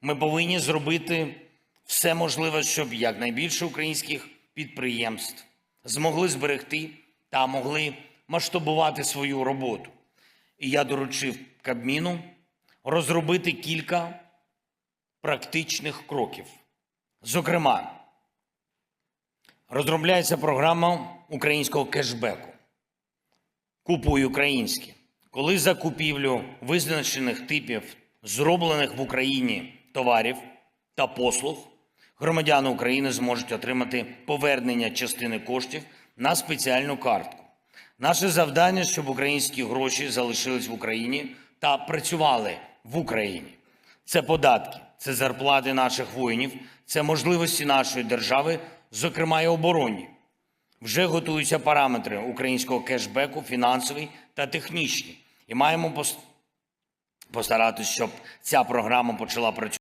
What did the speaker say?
Ми повинні зробити все можливе, щоб якнайбільше українських підприємств змогли зберегти та могли масштабувати свою роботу. І я доручив Кабміну розробити кілька практичних кроків. Зокрема, розробляється програма українського кешбеку. Купуй українське. Коли за купівлю визначених типів зроблених в Україні товарів та послуг, громадяни України зможуть отримати повернення частини коштів на спеціальну картку. Наше завдання, щоб українські гроші залишились в Україні та працювали в Україні. Це податки, це зарплати наших воїнів, це можливості нашої держави, зокрема і оборонні. Вже готуються параметри українського кешбеку, фінансовий та технічний. І маємо пос- постаратись, щоб ця програма почала працювати.